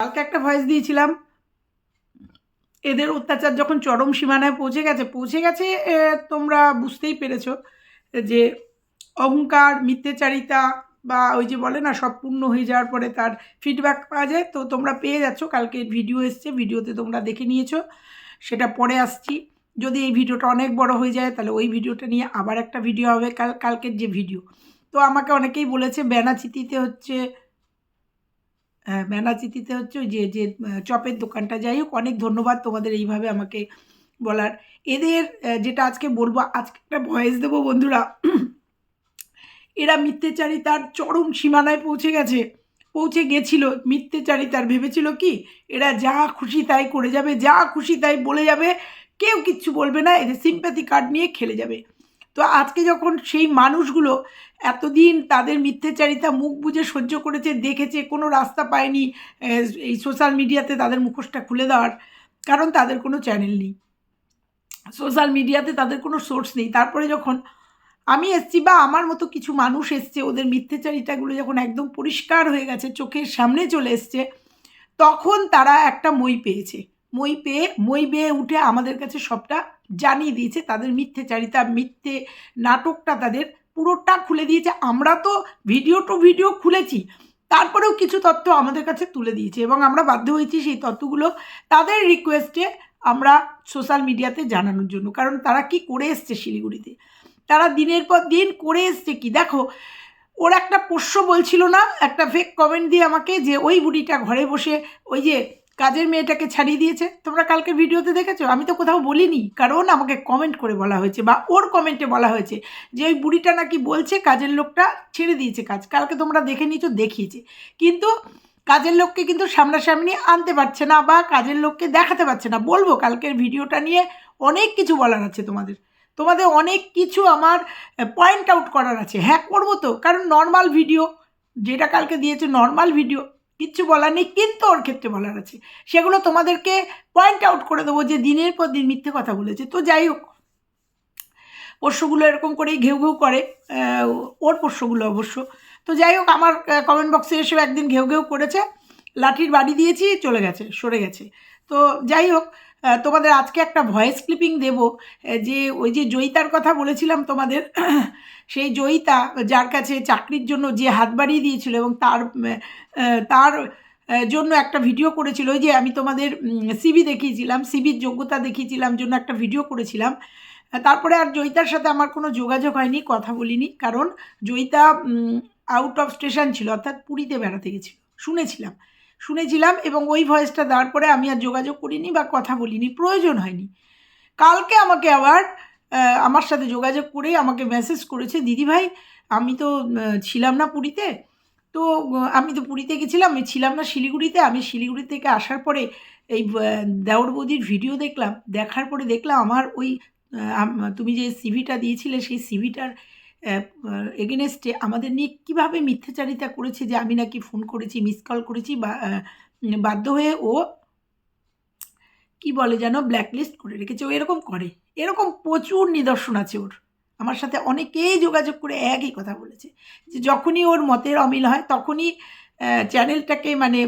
কালকে একটা ভয়েস দিয়েছিলাম। এদের অত্যাচার যখন চরম সীমানায় পৌঁছে গেছে পৌঁছে গেছে তোমরা বুঝতেই পেরেছ যে অহংকার, মিথ্যেচারিতা বা ওই যে বলে না, সব পূর্ণ হয়ে যাওয়ার পরে তার ফিডব্যাক পাওয়া যায়। তো তোমরা পেয়ে যাচ্ছ, কালকে ভিডিও এসছে ভিডিওতে তোমরা দেখে নিয়েছো। সেটা পরে আসছি। যদি এই ভিডিওটা অনেক বড় হয়ে যায়, তাহলে ওই ভিডিওটা নিয়ে আবার একটা ভিডিও হবে কাল, কালকের যে ভিডিও তো আমাকে অনেকেই বলেছে, বেনাচিতিতে হচ্ছে বেনাচিতিতে হচ্ছে যে যে চপের দোকানটা। যাই হোক, অনেক ধন্যবাদ তোমাদের এইভাবে আমাকে বলার। এদের যেটা আজকে বলব, আজকে একটা ভয়েস দেবো বন্ধুরা। এরা মিথ্যেচারিতার চরম সীমানায় পৌঁছে গেছে, পৌঁছে গেছিল মিথ্যেচারিতার। ভেবেছিল কি, এরা যা খুশি তাই করে যাবে, যা খুশি তাই বলে যাবে, কেউ কিচ্ছু বলবে না, এদের সিম্প্যাথি কার্ড নিয়ে খেলে যাবে। তো আজকে যখন সেই মানুষগুলো এতদিন তাদের মিথ্যেচারিতা, মুখ বুজে সহ্য করেছে, দেখেছে, কোনো রাস্তা পায়নি এই সোশ্যাল মিডিয়াতে তাদের মুখোশটা খুলে দেওয়ার, কারণ তাদের কোনো চ্যানেল নেই। সোশ্যাল মিডিয়াতে তাদের কোনো সোর্স নেই। তারপরে যখন আমি এসছি বা আমার মতো কিছু মানুষ এসছে, ওদের মিথ্যেচারিতাগুলো যখন একদম পরিষ্কার হয়ে গেছে, চোখের সামনে চলে এসছে, তখন তারা একটা মই পেয়েছে। মই পেয়ে মই বেয়ে উঠে আমাদের কাছে সবটা জানিয়ে দিয়েছে। তাদের মিথ্যেচারিতা মিথ্যে নাটকটা তাদের পুরোটা খুলে দিয়েছে। আমরা তো ভিডিও টু ভিডিও খুলেছি, তারপরেও কিছু তথ্য আমাদের কাছে তুলে দিয়েছে এবং আমরা বাধ্য হয়েছি সেই তথ্যগুলো তাদের রিকোয়েস্টে আমরা সোশ্যাল মিডিয়াতে জানানোর জন্য। কারণ তারা কি করে এসছে শিলিগুড়িতে? তারা দিনের পর দিন করে এসছে কি? দেখো, ওর একটা পোষ্য বলছিল না, একটা ফেক কমেন্ট দিয়ে আমাকে যে ওই বুড়িটা ঘরে বসে ওই যে কাজের মেয়েটাকে ছাড়িয়ে দিয়েছে। তোমরা কালকে ভিডিওতে দেখেছ? আমি তো কোথাও বলিনি। কারণ আমাকে কমেন্ট করে বলা হয়েছে বা ওর কমেন্টে বলা হয়েছে যে, ওই বুড়িটা নাকি বলছে কাজের লোকটা ছেড়ে দিয়েছে কাজ। কালকে তোমরা দেখে নিয়েছো, দেখিয়েছে। কিন্তু কাজের লোককে কিন্তু সামনাসামনি আনতে পারছে না বা কাজের লোককে দেখাতে পারছে না। বলব, কালকের ভিডিওটা নিয়ে অনেক কিছু বলার আছে তোমাদের। তোমাদের অনেক কিছু আমার পয়েন্ট আউট করার আছে। হ্যাঁ করব তো। কারণ নর্মাল ভিডিও যেটা কালকে দিয়েছে নর্মাল ভিডিও কিচ্ছু বলার নেই, কিন্তু ওর ক্ষেত্রে বলার আছে। সেগুলো তোমাদেরকে পয়েন্ট আউট করে দেবো যে দিনের পর দিন মিথ্যে কথা বলেছে। তো যাই হোক পোষ্যগুলো এরকম করেই ঘেউ ঘেউ করে ওর পোষ্যগুলো অবশ্য। তো যাই হোক, আমার কমেন্ট বক্সে এসেও একদিন ঘেউ ঘেউ করেছে। লাঠির বাড়ি দিয়েছি, চলে গেছে, সরে গেছে। তো যাই হোক তোমাদের আজকে একটা ভয়েস ক্লিপিং দেব যে ওই যে জয়িতার কথা বলেছিলাম তোমাদের সেই জয়িতা যার কাছে চাকরির জন্য যে হাত বাড়িয়ে দিয়েছিল এবং তার তার জন্য একটা ভিডিও করেছিল। ওই যে আমি তোমাদের সিবি দেখিয়েছিলাম সিবির যোগ্যতা দেখিয়েছিলাম, জন্য একটা ভিডিও করেছিলাম। তারপরে আর জয়িতার সাথে আমার কোনো যোগাযোগ হয়নি, কথা বলিনি। কারণ জয়িতা আউট অফ স্টেশন ছিল, অর্থাৎ পুরীতে বেড়াতে গেছিল। শুনেছিলাম শুনেছিলাম এবং ওই ভয়েসটা দেওয়ার পরে আমি আর যোগাযোগ করিনি বা কথা বলিনি, প্রয়োজন হয়নি। কালকে আমাকে আবার আমার সাথে যোগাযোগ করে আমাকে মেসেজ করেছে দিদিভাই আমি তো ছিলাম না পুরীতে। তো আমি তো পুরীতে গেছিলাম আমি ছিলাম না শিলিগুড়িতে। আমি শিলিগুড়ি থেকে আসার পরে এই আহ, দেওর বৌদির ভিডিও দেখলাম। দেখার পরে দেখলাম আমার ওই তুমি যে সিভিটা দিয়েছিলে সেই সিভিটার এগেনেস্টে আমাদের নিয়ে কীভাবে মিথ্যাচারিতা করেছে যে আমি নাকি ফোন করেছি মিস কল করেছি বা বাধ্য হয়ে ও কি বলে যেন ব্ল্যাকলিস্ট করে রেখেছে, ও এরকম করে। এরকম প্রচুর নিদর্শন আছে ওর। আমার সাথে অনেকেই যোগাযোগ করে একই কথা বলেছে। যে যখনই ওর মতের অমিল হয়, তখনই চ্যানেলটাকে মানে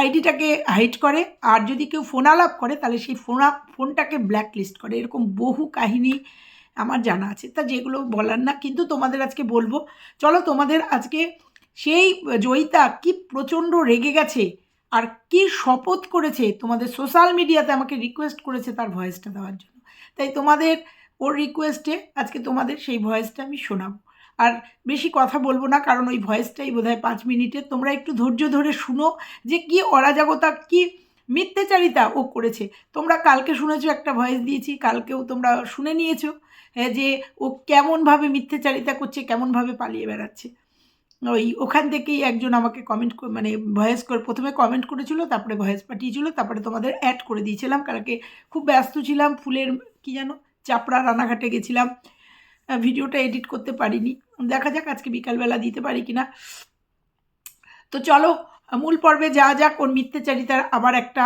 আইডিটাকে হাইট করে। আর যদি কেউ ফোন আলাপ করে, তাহলে সেই ফোন ফোনটাকে ব্ল্যাকলিস্ট করে। এরকম বহু কাহিনী আমার জানা আছে। তা যেগুলো বলার না, কিন্তু তোমাদের আজকে বলব। চলো তোমাদের আজকে সেই জয়িতা কি প্রচণ্ড রেগে গেছে আর কি শপথ করেছে? তোমাদের সোশ্যাল মিডিয়াতে আমাকে রিকোয়েস্ট করেছে তার ভয়েসটা দেওয়ার জন্য। তাই তোমাদের ওর রিকোয়েস্টে আজকে তোমাদের সেই ভয়েসটা আমি শোনাবো। আর বেশি কথা বলব না কারণ ওই ভয়েসটাই বোধহয় পাঁচ মিনিটের তোমরা একটু ধৈর্য ধরে শুনো যে কি অরাজকতা কি মিথ্যেচারিতা ও করেছে। তোমরা কালকে শুনেছো একটা ভয়েস দিয়েছি কালকেও তোমরা শুনে নিয়েছো হ্যাঁ, যে ও কেমনভাবে মিথ্যেচারিতা করছে কেমনভাবে পালিয়ে বেড়াচ্ছে। ওই ওখান থেকেই একজন আমাকে কমেন্ট মানে ভয়েস করে প্রথমে কমেন্ট করেছিল, তারপরে ভয়েস পাঠিয়েছিল, তারপরে তোমাদের অ্যাড করে দিয়েছিলাম কালকে খুব ব্যস্ত ছিলাম, ফুলের কি যেন চাপড়া রানাঘাটে গেছিলাম। ভিডিওটা এডিট করতে পারিনি। দেখা যাক আজকে বিকালবেলা দিতে পারি কিনা। তো চলো, মূল পর্বে যা যাক ওর মিথ্যেচারিতার আবার একটা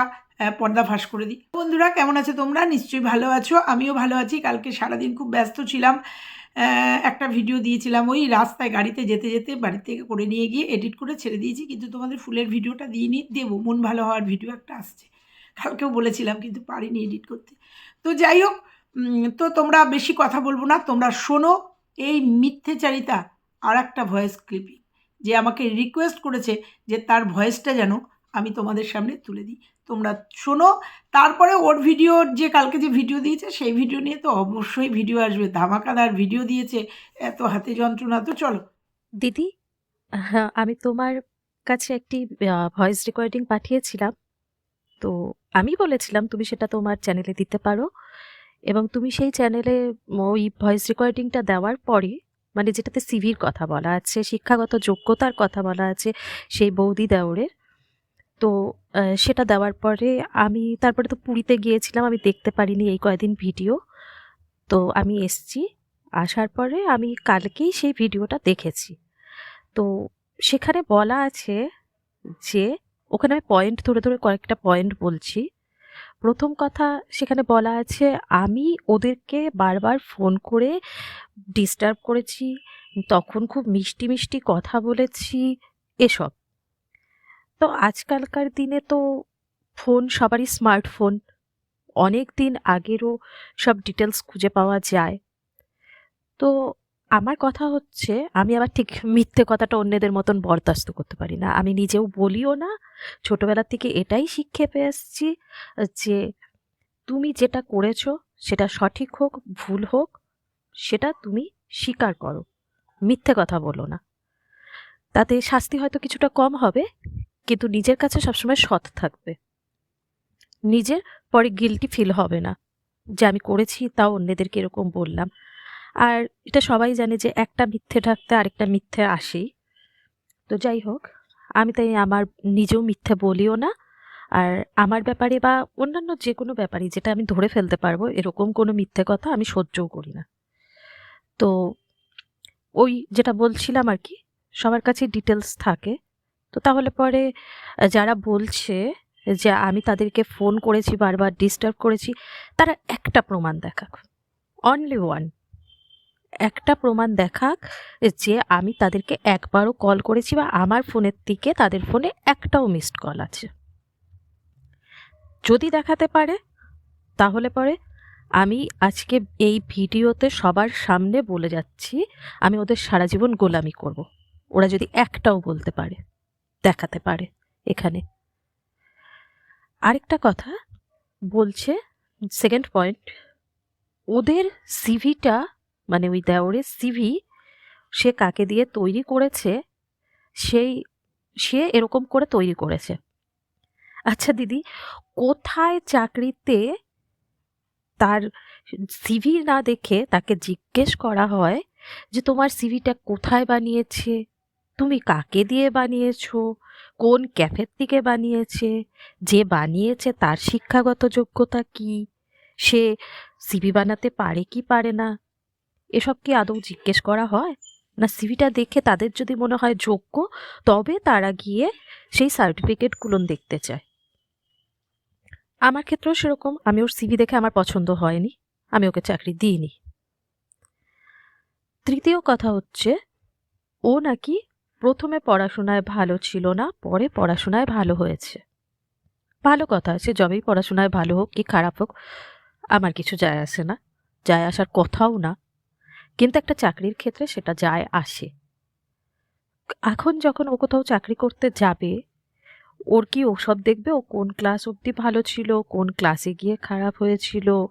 পর্দা ফাঁস করে দিই। বন্ধুরা, কেমন আছো তোমরা? নিশ্চয়ই ভালো আছো, আমিও ভালো আছি। কালকে সারাদিন খুব ব্যস্ত ছিলাম। একটা ভিডিও দিয়েছিলাম ওই রাস্তায় গাড়িতে যেতে যেতে, বাড়ি থেকে করে নিয়ে গিয়ে এডিট করে ছেড়ে দিয়েছি, কিন্তু তোমাদের ফুলের ভিডিওটা দিইনি, দেবো, মন ভালো হওয়ার ভিডিও একটা আসছে। কালকেও বলেছিলাম, কিন্তু পারিনি এডিট করতে। তো যাই হোক তো তোমরা বেশি কথা বলব না, তোমরা শোনো এই মিথ্যেচারিতা আর একটা ভয়েস ক্লিপিং যে আমাকে রিকোয়েস্ট করেছে যে তার ভয়েসটা যেন আমি তোমাদের সামনে তুলে দিই। তোমরা শোনো, তারপরে ওর ভিডিওর যে কালকে যে ভিডিও দিয়েছে, সেই ভিডিও নিয়ে তো অবশ্যই ভিডিও আসবে। ধামাকাদার ভিডিও দিয়েছে। এত হাতে যন্ত্রণা তো, চলো। দিদি হ্যাঁ আমি তোমার কাছে একটি ভয়েস রেকর্ডিং পাঠিয়েছিলাম। তো আমি বলেছিলাম তুমি সেটা তোমার চ্যানেলে দিতে পারো। এবং তুমি সেই চ্যানেলে ওই ভয়েস রেকর্ডিংটা দেওয়ার পরে মানে যেটাতে সিভির কথা বলা আছে, শিক্ষাগত যোগ্যতার কথা বলা আছে, সেই বৌদি দেওরের তো সেটা দেওয়ার পরে আমি তারপরে তো পুরীতে গিয়েছিলাম, আমি দেখতে পারিনি এই কয়দিন ভিডিও। তো আমি এসছি, আসার পরে আমি কালকেই সেই ভিডিওটা দেখেছি। তো সেখানে বলা আছে যে, ওখানে আমি পয়েন্ট ধরে ধরে কয়েকটা পয়েন্ট বলছি। প্রথম কথা সেখানে বলা আছে, আমি ওদেরকে বারবার ফোন করে ডিস্টার্ব করেছি, তখন খুব মিষ্টি মিষ্টি কথা বলেছি, এসব। তো আজকালকার দিনে তো ফোন সবারই স্মার্টফোন। অনেক দিন আগেরও সব ডিটেলস খুঁজে পাওয়া যায়। তো আমার কথা হচ্ছে, আমি আবার ঠিক মিথ্যে কথাটা অন্যদের মতন বরদাস্ত করতে পারি না। আমি নিজেও বলিও না। ছোটবেলা থেকে এটাই শিক্ষে পেয়ে এসেছি যে তুমি যেটা করেছ, সেটা সঠিক হোক, ভুল হোক, সেটা তুমি স্বীকার করো। মিথ্যে কথা বলো না। তাতে শাস্তি হয়তো কিছুটা কম হবে। কিন্তু নিজের কাছে সবসময় সৎ থাকবে। নিজের পরে গিলটি ফিল হবে না। যে আমি করেছি তাও অন্যদেরকে এরকম বললাম। আর এটা সবাই জানে যে একটা মিথ্যে ঢাকতে আরেকটা মিথ্যে আসেই। তো যাই হোক, আমি তাই আমার নিজেও মিথ্যে বলিও না। আর আমার ব্যাপারে বা অন্যান্য যে কোনো ব্যাপারে যেটা আমি ধরে ফেলতে পারব, এরকম কোনো মিথ্যে কথা আমি সহ্যও করি না। তো ওই যেটা বলছিলাম আর কি, সবার কাছে ডিটেলস থাকে। তো তাহলে পরে যারা বলছে যে আমি তাদেরকে ফোন করেছি বারবার ডিস্টার্ব করেছি, তারা একটা প্রমাণ দেখাক। অনলি ওয়ান একটা প্রমাণ দেখাক যে আমি তাদেরকে একবারও কল করেছি বা আমার ফোনের থেকে তাদের ফোনে একটাও মিসড কল আছে। যদি দেখাতে পারে, তাহলে পরে আমি আজকে এই ভিডিওতে সবার সামনে বলে যাচ্ছি, আমি ওদের সারা জীবন গোলামি করব। ওরা যদি একটাও বলতে পারে। দেখাতে পারে এখানে। আরেকটা কথা বলছে সেকেন্ড পয়েন্ট ওদের সিভিটা মানে ওই দেওরের সিভি সে কাকে দিয়ে তৈরি করেছে, সেই, সে এরকম করে তৈরি করেছে। আচ্ছা দিদি, কোথায় চাকরিতে তার সিভি না দেখে তাকে জিজ্ঞেস করা হয় যে তোমার সিভিটা কোথায় বানিয়েছে? তুমি কাকে দিয়ে বানিয়েছো? কোন ক্যাফের থেকে বানিয়েছে? যে বানিয়েছে তার শিক্ষাগত যোগ্যতা কি? সে সিভি বানাতে পারে কি পারে না? এসব কি আদৌ জিজ্ঞেস করা হয়? না সিভিটা দেখে তাদের যদি মনে হয় যোগ্য, তবে তারা গিয়ে সেই সার্টিফিকেটগুলো দেখতে চায়। আমার ক্ষেত্রেও সেরকম। আমি ওর সিভি দেখে আমার পছন্দ হয়নি। আমি ওকে চাকরি দিইনি। তৃতীয় কথা হচ্ছে, ও নাকি প্রথমে পড়াশোনায় ভালো ছিল না, পরে পড়াশোনায় ভালো হয়েছে। ভালো কথা, সে যবেই পড়াশোনায় ভালো হোক কি খারাপ হোক, আমার কিছু যায় আসে না, যায় আসার কথাও না। কিন্তু একটা চাকরির ক্ষেত্রে সেটা যায় আসে। এখন যখন ও কোথাও চাকরি করতে যাবে, ওর কি ওসব দেখবে? ও কোন ক্লাস অবধি ভালো ছিল, কোন ক্লাসে গিয়ে খারাপ হয়েছিল,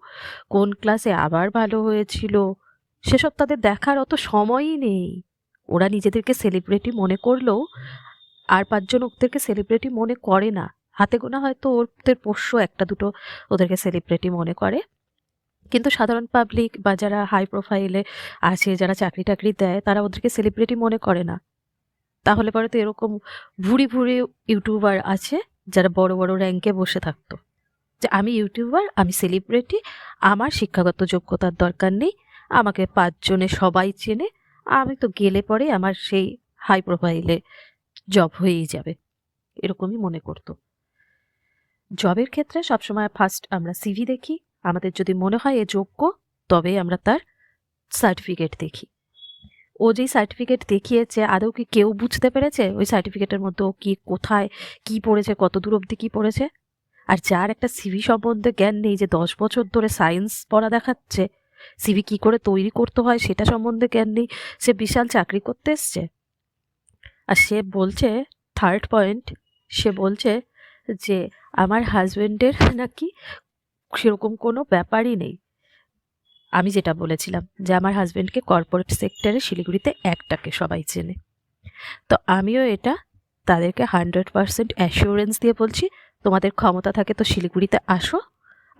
কোন ক্লাসে আবার ভালো হয়েছিল? সেসব তাদের দেখার অত সময়ই নেই। ওরা নিজেদেরকে সেলিব্রিটি মনে করলেও আর পাঁচজন ওদেরকে সেলিব্রিটি মনে করে না। হাতে গোনা হয়তো ওদের পোষ্য একটা দুটো ওদেরকে সেলিব্রিটি মনে করে। কিন্তু সাধারণ পাবলিক বা যারা হাই প্রোফাইলে আছে, যারা চাকরি টাকরি দেয়, তারা ওদেরকে সেলিব্রিটি মনে করে না। তাহলে পরে তো এরকম ভুড়ি ভুড়ি ইউটিউবার আছে, যারা বড় বড় র্যাঙ্কে বসে থাকতো। যে আমি ইউটিউবার আমি সেলিব্রিটি আমার শিক্ষাগত যোগ্যতার দরকার নেই, আমাকে পাঁচজনে সবাই চেনে আমি তো গেলে পরে আমার সেই হাই প্রোফাইলে জব হয়েই যাবে। এরকমই মনে করতো। জবের ক্ষেত্রে সবসময় ফার্স্ট আমরা সিভি দেখি। আমাদের যদি মনে হয় এ যোগ্য, তবে আমরা তার সার্টিফিকেট দেখি। ও যেই সার্টিফিকেট দেখিয়েছে, আদৌ কি কেউ বুঝতে পেরেছে? ওই সার্টিফিকেটের মধ্যে ও কি কোথায়, কি পড়েছে, কত দূর অবধি কী পড়েছে? আর যার একটা সিভি সম্বন্ধে জ্ঞান নেই যে দশ বছর ধরে সায়েন্স পড়া দেখাচ্ছে সিভি কি করে তৈরি করতে হয় সেটা সম্বন্ধে জ্ঞান নেই। সে বিশাল চাকরি করতে এসছে। আর সে বলছে থার্ড পয়েন্ট সে বলছে যে, আমার হাজবেন্ডের নাকি সেরকম কোনো ব্যাপারই নেই। আমি যেটা বলেছিলাম যে, আমার হাজবেন্ডকে কর্পোরেট সেক্টরে শিলিগুড়িতে একটাকে সবাই চেনে। তো আমিও এটা তাদেরকে হান্ড্রেড পারসেন্ট অ্যাসিওরেন্স দিয়ে বলছি, তোমাদের ক্ষমতা থাকে তো শিলিগুড়িতে আসো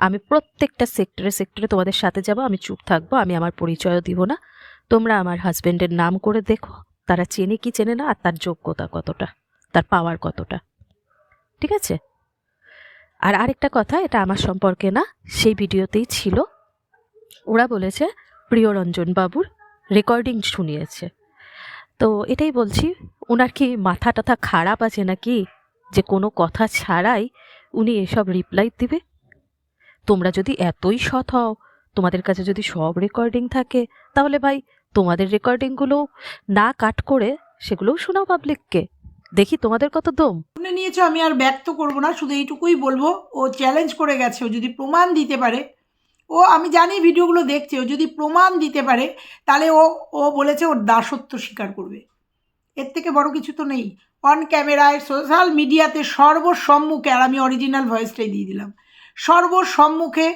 আমি প্রত্যেকটা সেক্টরে সেক্টরে তোমাদের সাথে যাব, আমি চুপ থাকব, আমি আমার পরিচয়ও দিব না। তোমরা আমার হাজব্যান্ডের নাম করে দেখো, তারা চেনে কি চেনে না, আর তার যোগ্যতা কতটা, তার পাওয়ার কতটা। ঠিক আছে? আর আরেকটা কথা, এটা আমার সম্পর্কে না, সেই ভিডিওতেই ছিল। ওরা বলেছে, প্রিয়রঞ্জন বাবুর রেকর্ডিং শুনিয়েছে। তো এটাই বলছি ওনার কি মাথা টাথা খারাপ আছে নাকি, যে কোনো কথা ছাড়াই উনি এসব রিপ্লাই দিবে? তোমরা যদি এতই সৎ হও, তোমাদের কাছে যদি সব রেকর্ডিং থাকে, তাহলে ভাই তোমাদের রেকর্ডিংগুলো না কাট করে সেগুলোও শোনাও পাবলিককে দেখি তোমাদের কত দম। শুনে নিয়েছো, আমি আর ব্যক্ত করব না, শুধু এইটুকুই বলব, ও চ্যালেঞ্জ করে গেছে, ও যদি প্রমাণ দিতে পারে, ও আমি জানি ভিডিওগুলো দেখছে, ও যদি প্রমাণ দিতে পারে, তাহলে ও ও বলেছে ওর দাসত্ব স্বীকার করবে। এর থেকে বড় কিছু তো নেই। অন ক্যামেরায় সোশ্যাল মিডিয়াতে সর্বসম্মুখে, আর আমি অরিজিনাল ভয়েসটাই দিয়ে দিলাম। সর্বসম্মুখে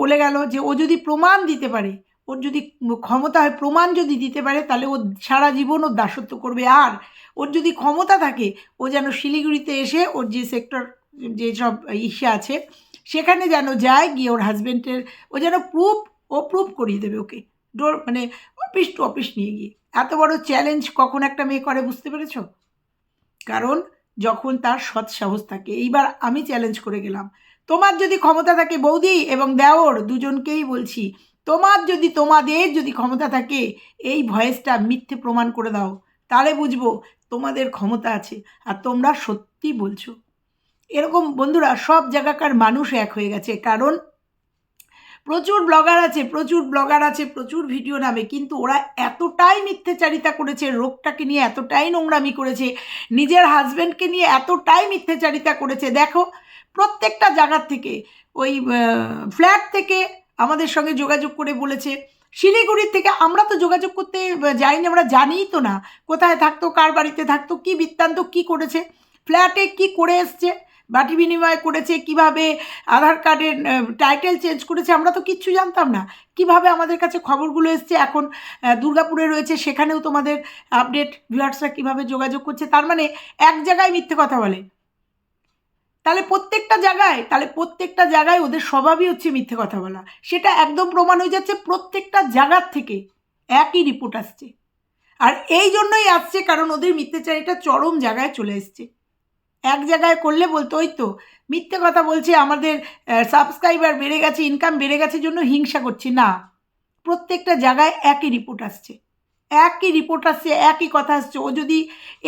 বলে গেল যে ও যদি প্রমাণ দিতে পারে, ওর যদি ক্ষমতা হয়, প্রমাণ যদি দিতে পারে, তাহলে ও সারা জীবন ওর দাসত্ব করবে। আর ওর যদি ক্ষমতা থাকে, ও যেন শিলিগুড়িতে এসে ওর যে সেক্টর যেসব ইসে আছে, সেখানে যেন যায়, গিয়ে ওর হাজব্যান্ডের ও যেন প্রুফ ও প্রুফ করিয়ে দেবে ওকে। ডোর মানে অফিস টু অফিস নিয়ে গিয়ে। এত বড় চ্যালেঞ্জ কখন একটা মেয়ে করে, বুঝতে পেরেছ? কারণ যখন তার সৎ সাহস থাকে। এইবার আমি চ্যালেঞ্জ করে গেলাম। তোমার যদি ক্ষমতা থাকে বৌদি এবং দেওর দুজনকেই বলছি, তোমার যদি, তোমাদের যদি ক্ষমতা থাকে, এই ভয়েসটা মিথ্যে প্রমাণ করে দাও। তাহলে বুঝব তোমাদের ক্ষমতা আছে আর তোমরা সত্যি বলছো। এরকম বন্ধুরা সব জায়গাকার মানুষ এক হয়ে গেছে। কারণ প্রচুর ব্লগার আছে, প্রচুর ব্লগার আছে, প্রচুর ভিডিও নামে, কিন্তু ওরা এতটাই মিথ্যেচারিতা করেছে রোগটাকে নিয়ে এতটাই নোংরামি করেছে, নিজের হাজব্যান্ডকে নিয়ে এতটাই মিথ্যেচারিতা করেছে। দেখো, প্রত্যেকটা জায়গার থেকে, ওই ফ্ল্যাট থেকে আমাদের সঙ্গে যোগাযোগ করে বলেছে, শিলিগুড়ির থেকে আমরা তো যোগাযোগ করতে যাইনি, আমরা জানিই তো না, কোথায় থাকতো, কার বাড়িতে থাকতো, কি বৃত্তান্ত, কি করেছে ফ্ল্যাটে কি করে এসছে বাটি বিনিময় করেছে, কীভাবে আধার কার্ডের টাইটেল চেঞ্জ করেছে, আমরা তো কিচ্ছু জানতাম না। কীভাবে আমাদের কাছে খবরগুলো এসছে, এখন দুর্গাপুরে রয়েছে, সেখানেও তোমাদের আপডেট ভিউয়ার্সরা কীভাবে যোগাযোগ করছে, তার মানে এক জায়গায় মিথ্যে কথা বলে। তাহলে প্রত্যেকটা জায়গায়, তাহলে প্রত্যেকটা জায়গায় ওদের স্বভাবই হচ্ছে মিথ্যে কথা বলা। সেটা একদম প্রমাণ হয়ে যাচ্ছে প্রত্যেকটা জায়গার থেকে। একই রিপোর্ট আসছে। আর এই জন্যই আসছে কারণ ওদের মিথ্যেচারিটা চরম জায়গায় চলে এসছে। এক জায়গায় করলে বলতো, ওই তো মিথ্যে কথা বলছে, আমাদের সাবস্ক্রাইবার বেড়ে গেছে ইনকাম বেড়ে গেছে জন্য হিংসা করছি। না, প্রত্যেকটা জায়গায় একই রিপোর্ট আসছে। একই রিপোর্ট আসছে, একই কথা আসছে। ও যদি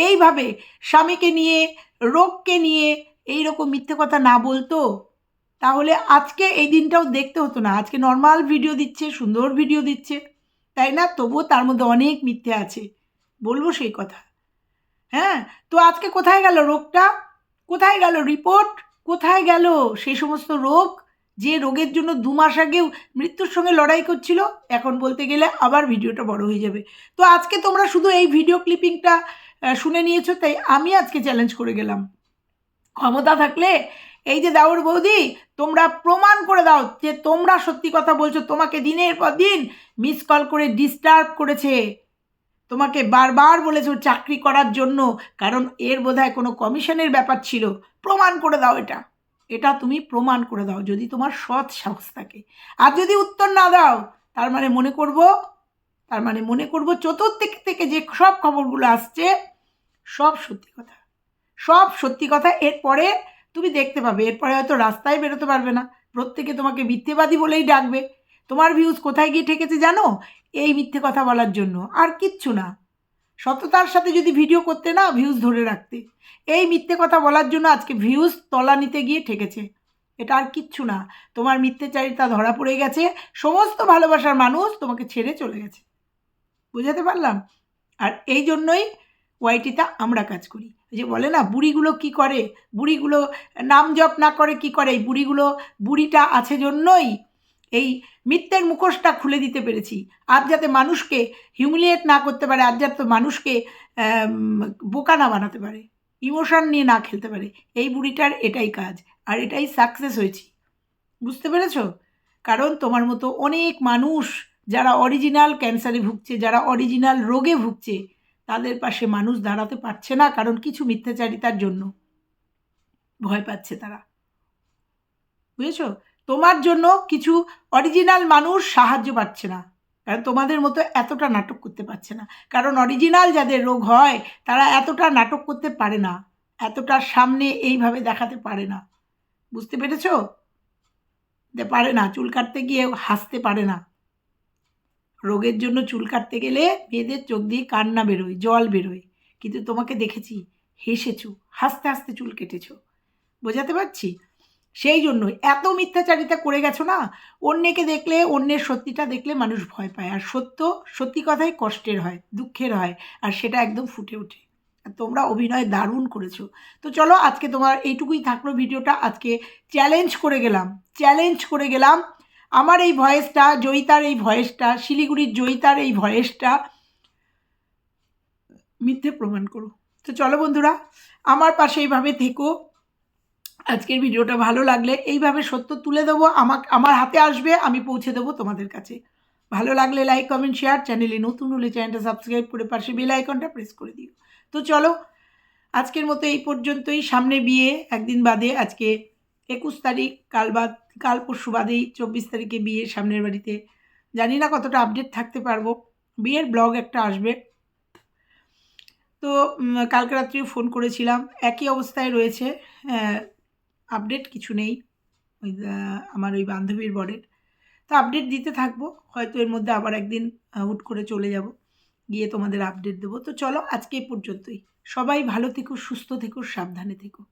এইভাবে স্বামীকে নিয়ে, রোগকে নিয়ে এই রকম মিথ্যে কথা না বলতো, তাহলে আজকে এই দিনটাও দেখতে হতো না। আজকে নর্মাল ভিডিও দিচ্ছে, সুন্দর ভিডিও দিচ্ছে। তাই না? তবুও তার মধ্যে অনেক মিথ্যে আছে। বলব সেই কথা। হ্যাঁ? তো আজকে কোথায় গেল রোগটা? কোথায় গেল রিপোর্ট? কোথায় গেল সেই সমস্ত রোগ? যে রোগের জন্য দু মাস আগেও মৃত্যুর সঙ্গে লড়াই করছিল, এখন বলতে গেলে আবার ভিডিওটা বড় হয়ে যাবে। তো আজকে তোমরা শুধু এই ভিডিও ক্লিপিংটা শুনে নিয়েছো, তাই আমি আজকে চ্যালেঞ্জ করে গেলাম। ক্ষমতা থাকলে, এই যে দাউর বৌদি, তোমরা প্রমাণ করে দাও যে তোমরা সত্যি কথা বলছো, তোমাকে দিনের পর দিন মিস কল করে ডিস্টার্ব করেছে। তোমাকে বারবার বলেছে চাকরি করার জন্য, কারণ এর বোধহয় কোনো কমিশনের ব্যাপার ছিল। প্রমাণ করে দাও এটা। এটা তুমি প্রমাণ করে দাও, যদি তোমার সৎ সাহস থাকে। আর যদি উত্তর না দাও, তার মানে মনে করব, তার মানে মনে করব চতুর্দিক থেকে যে সব খবরগুলো আসছে, সব সত্যি কথা। সব সত্যি কথা, এরপরে তুমি দেখতে পাবে। এরপরে হয়তো রাস্তায় বেরোতে পারবে না। প্রত্যেকে তোমাকে মিথ্যেবাদী বলেই ডাকবে। তোমার ভিউজ কোথায় গিয়ে ঠেকেছে জানো? এই মিথ্যে কথা বলার জন্য। আর কিচ্ছু না। সততার সাথে যদি ভিডিও করতে না ভিউজ ধরে রাখতে। এই মিথ্যে কথা বলার জন্য আজকে ভিউজ তলা নিতে গিয়ে ঠেকেছে। এটা আর কিচ্ছু না। তোমার মিথ্যেচারিতা ধরা পড়ে গেছে। সমস্ত ভালোবাসার মানুষ তোমাকে ছেড়ে চলে গেছে। বুঝাতে পারলাম? আর এই জন্যই ওয়াইটিতে আমরা কাজ করি। যে বলে না, বুড়িগুলো কি করে? বুড়িগুলো নাম জপ না করে কি করে? এই বুড়িগুলো, বুড়িটা আছে জন্যই এই মিথ্যের মুখোশটা খুলে দিতে পেরেছি। আজ যাতে মানুষকে হিউমিলিয়েট না করতে পারে, আজ যাতে মানুষকে বোকা না বানাতে পারে ইমোশন নিয়ে না খেলতে পারে, এই বুড়িটার এটাই কাজ, আর এটাই সাকসেস হয়েছি। বুঝতে পেরেছ? কারণ তোমার মতো অনেক মানুষ যারা অরিজিনাল ক্যান্সারে ভুগছে, যারা অরিজিনাল রোগে ভুগছে, তাদের পাশে মানুষ দাঁড়াতে পারছে না কারণ কিছু মিথ্যাচারিতার জন্য। ভয় পাচ্ছে তারা। বুঝেছ? তোমার জন্য কিছু অরিজিনাল মানুষ সাহায্য পাচ্ছে না। কারণ তোমাদের মতো এতটা নাটক করতে পারছে না। কারণ অরিজিনাল যাদের রোগ হয়, তারা এতটা নাটক করতে পারে না। এতটা সামনে এইভাবে দেখাতে পারে না। বুঝতে পেরেছ? যে পারে না, চুল কাটতে গিয়ে হাসতে পারে না। রোগের জন্য চুল কাটতে গেলে মেয়েদের চোখ দিয়ে কান্না বেরোয়, জল বেরোয়। কিন্তু তোমাকে দেখেছি, হেসেছো, হাসতে হাসতে চুল কেটেছো। বোঝাতে পারছি? সেই জন্যই। এত মিথ্যাচারিতা করে গেছো না? অন্যকে দেখলে, অন্যের সত্যিটা দেখলে মানুষ ভয় পায়। আর সত্য, সত্যি কথাই কষ্টের হয়, দুঃখের হয়, আর সেটা একদম ফুটে ওঠে। তোমরা অভিনয় দারুণ করেছ। তো চলো, আজকে তোমার এইটুকুই থাকল ভিডিওটা। আজকে চ্যালেঞ্জ করে গেলাম। চ্যালেঞ্জ করে গেলাম আমার এই ভয়েসটা, জয়িতার এই ভয়েসটা, শিলিগুড়ির জয়িতার এই ভয়েসটা। মিথ্যে প্রমাণ করো। তো চলো বন্ধুরা, আমার পাশে এইভাবে থেকো। আজকের ভিডিওটা ভালো লাগলে এইভাবে সত্য তুলে দেবো, আমাকে, আমার হাতে আসবে, আমি পৌঁছে দেবো তোমাদের কাছে। ভালো লাগলে লাইক কমেন্ট শেয়ার চ্যানেলে নতুন হলে চ্যানেলটা সাবস্ক্রাইব করে পাশে বেল আইকনটা প্রেস করে দিও। তো চলো, আজকের মতো এই পর্যন্তই। সামনে বিয়ে, একদিন বাদে আজকে একুশ তারিখ, কাল বাদ, কাল পরশু বাদেই চব্বিশ তারিখে বিয়ে সামনের বাড়িতে। জানি না কতটা আপডেট থাকতে পারব। বিয়ের ব্লগ একটা আসবে। তো কালকে রাত্রিও ফোন করেছিলাম। একই অবস্থায় রয়েছে আপডেট কিছু নেই। ওই আমার ওই বান্ধবীর বরের। তো আপডেট দিতে থাকব, হয়তো এর মধ্যে আবার একদিন হুট করে চলে যাব, গিয়ে তোমাদের আপডেট দেবো। তো চলো আজকে পর্যন্তই। সবাই ভালো থেকো, সুস্থ থেকো, সাবধানে থেকো।